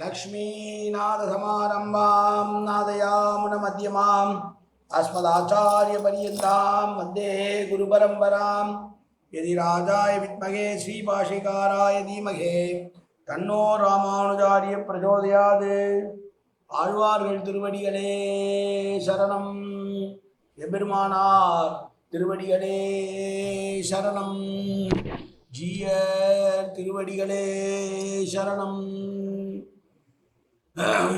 लक्ष्मीनाथसमारम्भां नादयामुनमध्यमाम् अस्मदाचार्यपर्यन्तां मध्ये गुरुपरम्परां यदि राजाय विद्महे श्रीभाषिकाराय धीमहे தன்னோ ராமானுஜாரிய பிரச்சோதயாது ஆழ்வார்கள் திருவடிகளே சரணம் எபெருமானார் திருவடிகளே சரணம் ஜீயர் திருவடிகளே சரணம்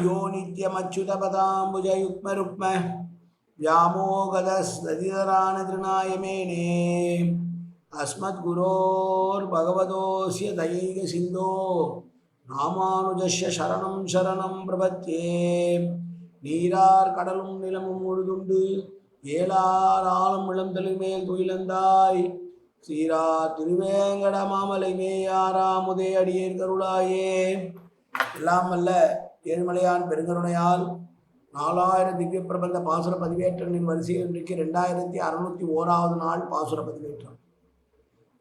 யோ நித்யமச்சுதபதாம்புஜயுக்மருக்ம व्यामोगदस्दधिधरान तृणायमेने अस्मद्गुरोर्भगवतोऽस्य दयैकसिन्धो ராமானுஜஸ்ய சரணம் சரணம் பிரபத்தியே நீரார் கடலும் நிலமும் முழுதுண்டு ஏலார் ஆலம் இளந்தலு மேல் துயிலந்தாய் சீரார் திருவேங்கட மாமலை மேயாராமுதே அடியேர் கருளாயே எல்லாம் வல்ல ஏழுமலையான் பெருங்கருணையால் நாலாயிரம் திவ்ய பிரபந்த பாசுர பதிவேற்றங்களின் வரிசையில் இன்றைக்கு ரெண்டாயிரத்தி அறுநூத்தி ஓராவது நாள் பாசுர பதிவேற்றம்.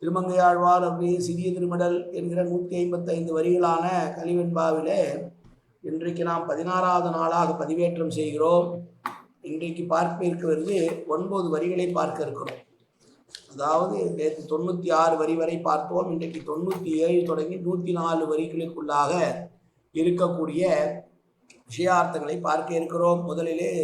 திருமங்கையாழ்வார் அப்படியே சிறிய திருமடல் என்கிற நூற்றி ஐம்பத்தைந்து வரிகளான கலிவெண்பாவிலே இன்றைக்கு நாம் பதினாறாவது நாளாக பதிவேற்றம் செய்கிறோம். இன்றைக்கு பார்க்க இருக்கிறது ஒன்பது வரிகளை பார்க்க இருக்கிறோம். அதாவது நேற்று தொண்ணூற்றி ஆறு வரி வரை பார்த்தோம். இன்றைக்கு தொண்ணூற்றி ஏழு தொடங்கி நூற்றி நாலு வரிகளுக்குள்ளாக இருக்கக்கூடிய விஷயார்த்தங்களை பார்க்க இருக்கிறோம். முதலிலே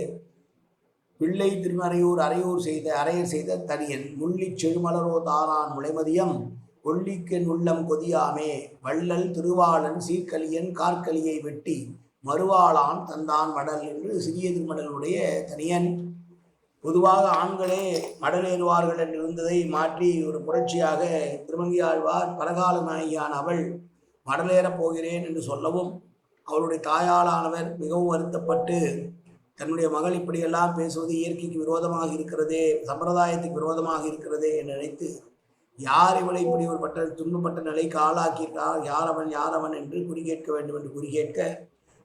பிள்ளை திருநறையூர் அறையூர் செய்த அறையர் செய்த தனியன் முள்ளிச் செழுமலரோ தாரான் முளைமதியம் கொல்லிக்கென் உள்ளம் கொதியாமே வள்ளல் திருவாளன் சீர்கலியன் கார்கலியை வெட்டி மறுவாளான் தந்தான் மடல் என்று சிறிய திருமடலுடைய தனியன். பொதுவாக ஆண்களே மடலேறுவார்கள் என்று இருந்ததை மாற்றி ஒரு புரட்சியாக திருமங்கியாழ்வார் பரகால நாயகியான அவள் மடலேறப் போகிறேன் என்று சொல்லவும் அவருடைய தாயாளானவர் மிகவும் வருத்தப்பட்டு தன்னுடைய மகள் இப்படியெல்லாம் பேசுவது இயற்கைக்கு விரோதமாக இருக்கிறதே சம்பிரதாயத்துக்கு விரோதமாக இருக்கிறதே என்று நினைத்து யார் இவளை இப்படி ஒரு பட்ட துன்பப்பட்ட நிலைக்கு ஆளாக்கியிருக்கிறார் யார் அவன் யார் அவன் என்று குறி கேட்க வேண்டும் என்று குறி கேட்க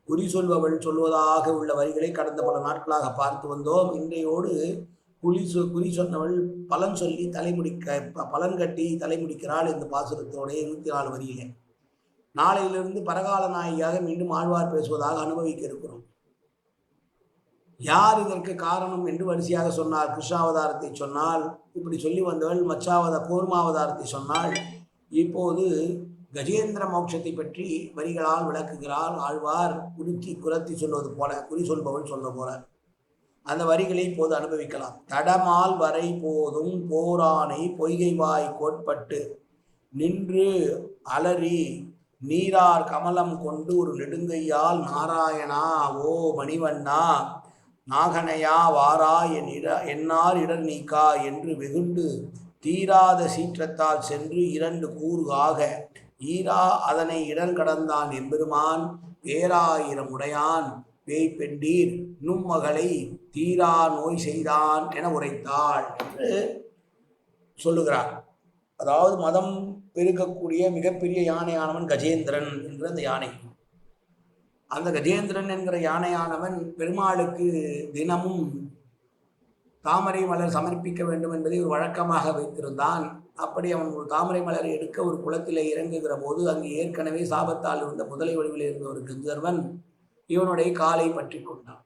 குறி சொல்பவள் சொல்வதாக உள்ள வரிகளை கடந்த பல நாட்களாக பார்த்து வந்தோம். இன்றையோடு குறி சொ குறி சொன்னவள் பலன் சொல்லி தலைமுடிக்க பலன் கட்டி தலைமுடிக்கிறாள் இந்த பாசுரத்தோடைய இருபத்தி நாலு வரியிலே. நாளையிலிருந்து பரகால நாயகியாக மீண்டும் ஆழ்வார் பேசுவதாக அனுபவிக்க இருக்கிறோம் யார் இதற்கு காரணம் என்று வரிசையாக சொன்னார். கிருஷ்ணாவதாரத்தை சொன்னால் இப்படி சொல்லி வந்தவள் மச்சாவத கூர்மாவதாரத்தை சொன்னால் இப்போது கஜேந்திர மோட்சத்தை பற்றி வரிகளால் விளக்குகிறாள் ஆழ்வார். குருத்தி குலத்தி சொல்வது போல குறி சொல்பவள் சொல்ல போல அந்த வரிகளை இப்போது அனுபவிக்கலாம். தடமால் வரை போதும் போரானை பொய்கை வாய் கோட்பட்டு நின்று அலறி நீரார் கமலம் கொண்டு ஒரு நெடுங்கையால் நாராயணா ஓ மணிவண்ணா நாகனையா வாரா என் இட என்னார் இடர் நீக்கா என்று வெகுண்டு தீராத சீற்றத்தால் சென்று இரண்டு கூறுகாக ஈரா அதனை இடர் கடந்தான் எம்பெருமான் பேராயிரம் உடையான் பேய் பெண்டீர் நும்மகளை தீரா நோய் செய்தான் என உரைத்தாள் என்று சொல்லுகிறார். அதாவது மதம் பெருகக்கூடிய மிகப்பெரிய யானையானவன் கஜேந்திரன் என்கிற அந்த யானை. அந்த கஜேந்திரன் என்கிற யானையானவன் பெருமாளுக்கு தினமும் தாமரை மலர் சமர்ப்பிக்க வேண்டும் என்பதை ஒரு வழக்கமாக வைத்திருந்தான். அப்படி அவன் ஒரு தாமரை மலரை எடுக்க ஒரு குளத்திலே இறங்குகிற போது அங்கு ஏற்கனவே சாபத்தால் இருந்த முதலை வடிவில் இருந்த ஒரு கந்தர்வன் இவனுடைய காலை பற்றி கொண்டான்.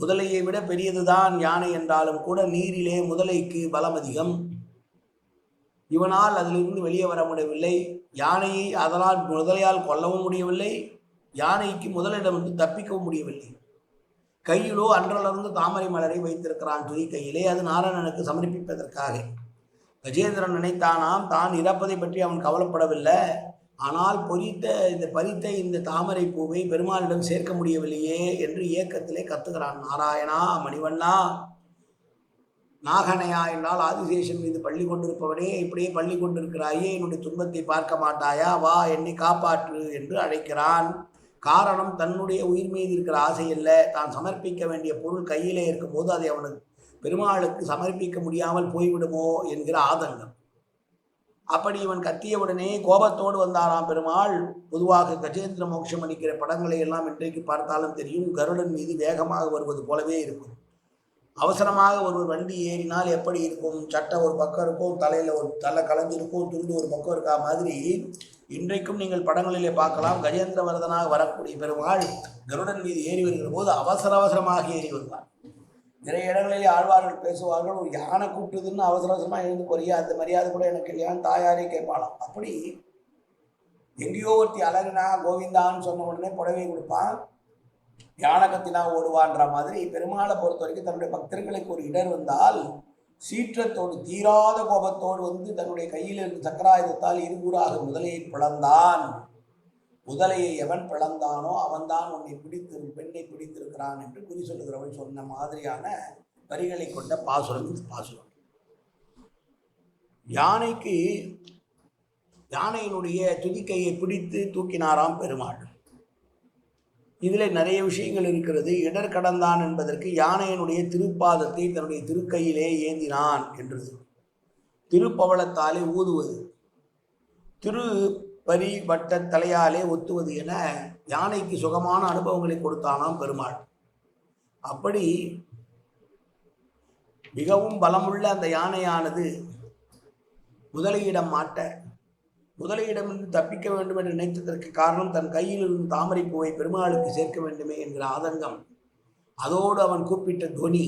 முதலையை விட பெரியதுதான் யானை என்றாலும் கூட நீரிலே முதலைக்கு பலம் அதிகம் இவனால் அதிலிருந்து வெளியே வர முடியவில்லை. யானையை அதனால் முதலையால் கொல்லவும் முடியவில்லை. யானைக்கு முதலிடமிருந்து தப்பிக்கவும் முடியவில்லை. கையிலோ அன்றலிருந்து தாமரை மலரை வைத்திருக்கிறான் துணி கையிலே அது நாராயணனுக்கு சமர்ப்பிப்பதற்காக. கஜேந்திரன் நினைத்தானாம் தான் இறப்பதை பற்றி அவன் கவலைப்படவில்லை. ஆனால் பொறித்த இந்த பறித்த இந்த தாமரை பூவை பெருமாளிடம் சேர்க்க முடியவில்லையே என்று ஏக்கத்திலே கத்துகிறான் நாராயணா மணிவண்ணா. நாகனையா என்றால் ஆதிசேஷன் மீது பள்ளி கொண்டிருப்பவனே இப்படியே பள்ளி கொண்டிருக்கிறாயே என்னுடைய துன்பத்தை பார்க்க மாட்டாயா? வா என்னை காப்பாற்று என்று அழைக்கிறான். காரணம் தன்னுடைய உயிர் மீது இருக்கிற ஆசை இல்லை தான் சமர்ப்பிக்க வேண்டிய பொருள் கையிலே இருக்கும்போது அதை அவனுக்கு பெருமாளுக்கு சமர்ப்பிக்க முடியாமல் போய்விடுமோ என்கிற ஆதங்கம். அப்படி இவன் கத்தியவுடனே கோபத்தோடு வந்தாராம் பெருமாள். பொதுவாக கஜேந்திர மோட்சம் அளிக்கிற படங்களை எல்லாம் இன்றைக்கு பார்த்தாலும் தெரியும் கருடன் மீது வேகமாக வருவது போலவே இருக்கும். அவசரமாக ஒரு வண்டி ஏறினால் எப்படி இருக்கும்? சட்டை ஒரு பக்கம் இருக்கும் தலையில் ஒரு தலை கலைஞ்சிருக்கும் துண்டு ஒரு பக்கம் இருக்கா மாதிரி இன்றைக்கும் நீங்கள் படங்களிலே பார்க்கலாம். கஜேந்திர வரதனாக வரக்கூடிய பெருமாள் கருடன் மீது ஏறி வருகிற போது அவசர அவசரமாக ஏறி வருவார். நிறைய இடங்களிலே ஆழ்வார்கள் பேசுவார்கள் ஒரு யானை கூப்பிட்டுதுன்னு அவசர அவசரமாக எழுந்து போறியா? அந்த மரியாதை கூட எனக்கு இல்லையான்னு தாயாரே கேட்பாளாம். அப்படி எங்கேயோ ஒருத்தி அழகுனா கோவிந்தான்னு சொன்ன உடனே புடவை கொடுப்பான் யானகத்தினா ஓடுவான்ற மாதிரி பெருமாளை பொறுத்த வரைக்கும் தன்னுடைய பக்தர்களுக்கு ஒரு இடர் வந்தால் சீற்றத்தோடு தீராத கோபத்தோடு வந்து தன்னுடைய கையில் இருந்த சக்கராயுதத்தால் இருகூறாக முதலையை பிளந்தான். முதலையை எவன் பிளந்தானோ அவன்தான் உன்னை பிடித்து பெண்ணை பிடித்திருக்கிறான் என்று குறி சொல்லுகிறவன் சொன்ன மாதிரியான வரிகளை கொண்ட பாசுரம் இந்த பாசுரம் யானைக்கு யானையினுடைய துதிக்கையை பிடித்து தூக்கினாராம் பெருமாள். இதில் நிறைய விஷயங்கள் இருக்கிறது. இடர் கடந்தான் என்பதற்கு யானையினுடைய திருப்பாதத்தை தன்னுடைய திருக்கையிலே ஏந்தினான் என்றது. திருப்பவளத்தாலே ஊதுவது. திரு பரி வட்ட தலையாலே ஒத்துவது என யானைக்கு சுகமான அனுபவங்களை கொடுத்தானாம் பெருமாள். அப்படி மிகவும் பலமுள்ள அந்த யானையானது முதலையிடம் மாட்ட முதலையிடமிருந்து தப்பிக்க வேண்டும் என்று நினைத்ததற்கு காரணம் தன் கையில் இருந்து தாமரை பூவை பெருமாளுக்கு சேர்க்க வேண்டுமே என்கிற ஆதங்கம். அதோடு அவன் கூப்பிட்ட துவனி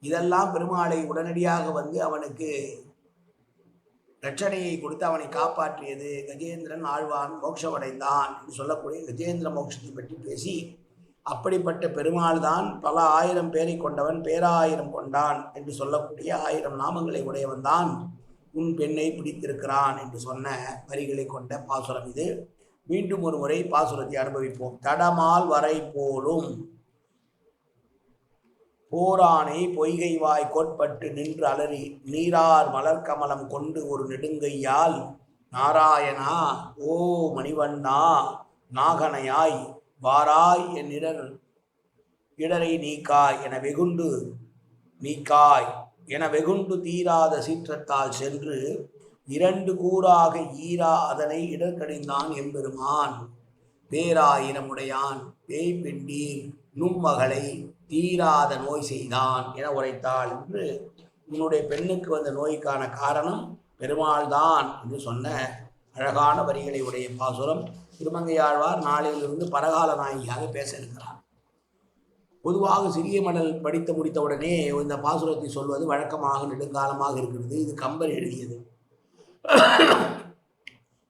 இதெல்லாம் பெருமாளை உடனடியாக வந்து அவனுக்கு ரட்சணையை கொடுத்து அவனை காப்பாற்றியது கஜேந்திரன் ஆழ்வான் மோட்சமடைந்தான் என்று சொல்லக்கூடிய கஜேந்திர மோட்சத்தை பற்றி பேசி அப்படிப்பட்ட பெருமாள் தான் பல ஆயிரம் பேரை கொண்டவன் பேராயிரம் கொண்டான் என்று சொல்லக்கூடிய ஆயிரம் நாமங்களை உடையவன் தான். உன் பெண்ணை பிடித்திருக்கிறான் என்று சொன்ன வரிகளை கொண்ட பாசுரம் இது. மீண்டும் ஒரு முறை பாசுரத்தை அனுபவிப்போம். தடமால் வரை போலும் போரானை பொய்கை வாய் கோட்பட்டு நின்று அலறி நீரார் மலர்கமலம் கொண்டு ஒரு நெடுங்கையால் நாராயணா ஓ மணிவண்ணா நாகனையாய் வாராய் என் இடர் இடரை நீக்காய் என வெகுண்டு நீக்காய் என வெகுண்டு தீராத சீற்றத்தால் சென்று இரண்டு கூறாக ஈரா அதனை இடர்கடிந்தான் எம்பெருமான். பேராயிரமுடையான் பேய் பெண்டீர் நும்மகளை தீராத நோய் செய்தான் என உரைத்தாள் என்று உன்னுடைய பெண்ணுக்கு வந்த நோய்க்கான காரணம் பெருமாள்தான் என்று சொன்ன அழகான வரிகளை உடைய பாசுரம் திருமங்கையாழ்வார் நாளிலிருந்து பரகால நாயகியாக பேச இருக்கிறார். பொதுவாக சிறிய மடல் படித்து முடித்தவுடனே இந்த பாசுரத்தை சொல்வது வழக்கமாக நெடுங்காலமாக இருக்கிறது. இது கம்பர் எழுதியது.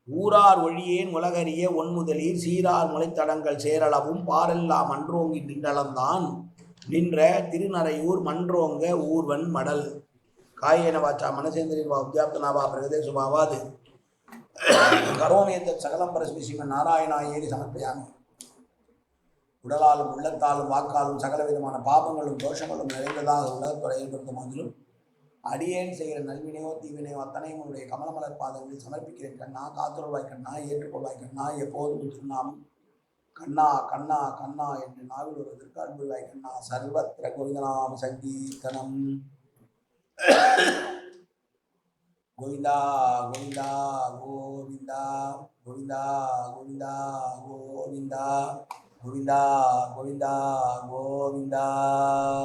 ஊரார் ஒழியேன் உலகறிய ஒன்முதலீர் சீரார் முளைத்தடங்கள் சேரளவும் பாரெல்லாம் மன்றோங்கி நின்றளந்தான் நின்ற திருநரையூர் மன்றோங்க ஊர்வன் மடல். காயேனவாச்சா வாச்சா மனசேந்திரின் வா உத்யாப்தனாவா பிரகதேசுபாவாது கரோமேத்த சகலம் பரஸ்மி ஸ்ரீமன் நாராயணா ஏறி சமர்ப்பயாமி. உடலாலும் உள்ளத்தாலும் வாக்காலும் சகல விதமான பாபங்களும் தோஷங்களும் நிறைந்ததாக உலகத்துறை ஏற்படுத்தும் போதிலும் அடியேன் செய்கிற நல்வினையோ தீவினையோ அத்தனையும் உன்னுடைய கமலமலர் பாதங்களில் சமர்ப்பிக்கிறேன். கண்ணா காத்துருவாய் கண்ணா ஏற்றுக்கொள்வாய் கண்ணா எப்போதும் திருநாமம் கண்ணா கண்ணா கண்ணா என்று நாவில் வருவதற்கு அன்புவாய் கண்ணா. சர்வத்திர கோவிந்தநாம சங்கீர்த்தனம். கோவிந்தா கோவிந்தா கோவிந்தா கோவிந்தா கோவிந்தா கோவிந்தா. 고빈다 고빈다 고빈다.